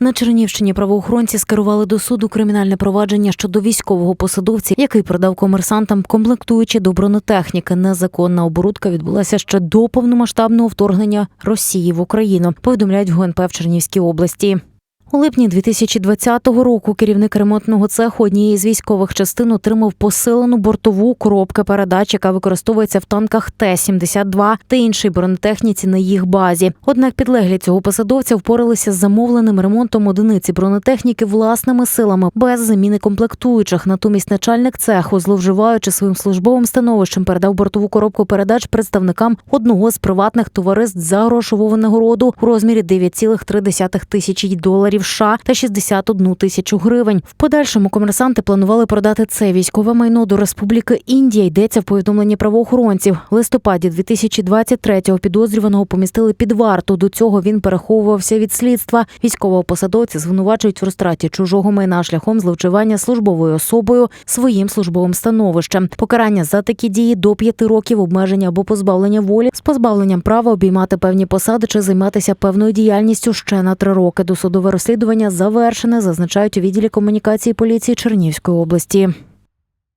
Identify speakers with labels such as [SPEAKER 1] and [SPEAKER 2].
[SPEAKER 1] На Чернівщині правоохоронці скерували до суду кримінальне провадження щодо військового посадовця, який продав комерсантам комплектуючі до бронетехніки. Незаконна оборудка відбулася ще до повномасштабного вторгнення Росії в Україну. Повідомляють в ГНП в Чернівській області. У липні 2020 року керівник ремонтного цеху однієї з військових частин отримав посилену бортову коробку передач, яка використовується в танках Т-72 та іншій бронетехніці на їх базі. Однак підлеглі цього посадовця впоралися з замовленим ремонтом одиниці бронетехніки власними силами без заміни комплектуючих. Натомість начальник цеху, зловживаючи своїм службовим становищем, передав бортову коробку передач представникам одного з приватних товариств за грошову винагороду у розмірі 9,3 тисячі доларів США та 61 тисячу гривень. В подальшому комерсанти планували продати це військове майно до Республіки Індія. Йдеться в повідомленні правоохоронців. В листопаді 2023-го підозрюваного помістили під варту. До цього він переховувався від слідства. Військового посадовця звинувачують в розтраті чужого майна шляхом зловживання службовою особою своїм службовим становищем. Покарання за такі дії до п'яти років обмеження або позбавлення волі з позбавленням права обіймати певні посади чи займатися певною діяльністю ще на три роки. Досудове розслідування завершене, зазначають у відділі комунікації поліції Чернівської області.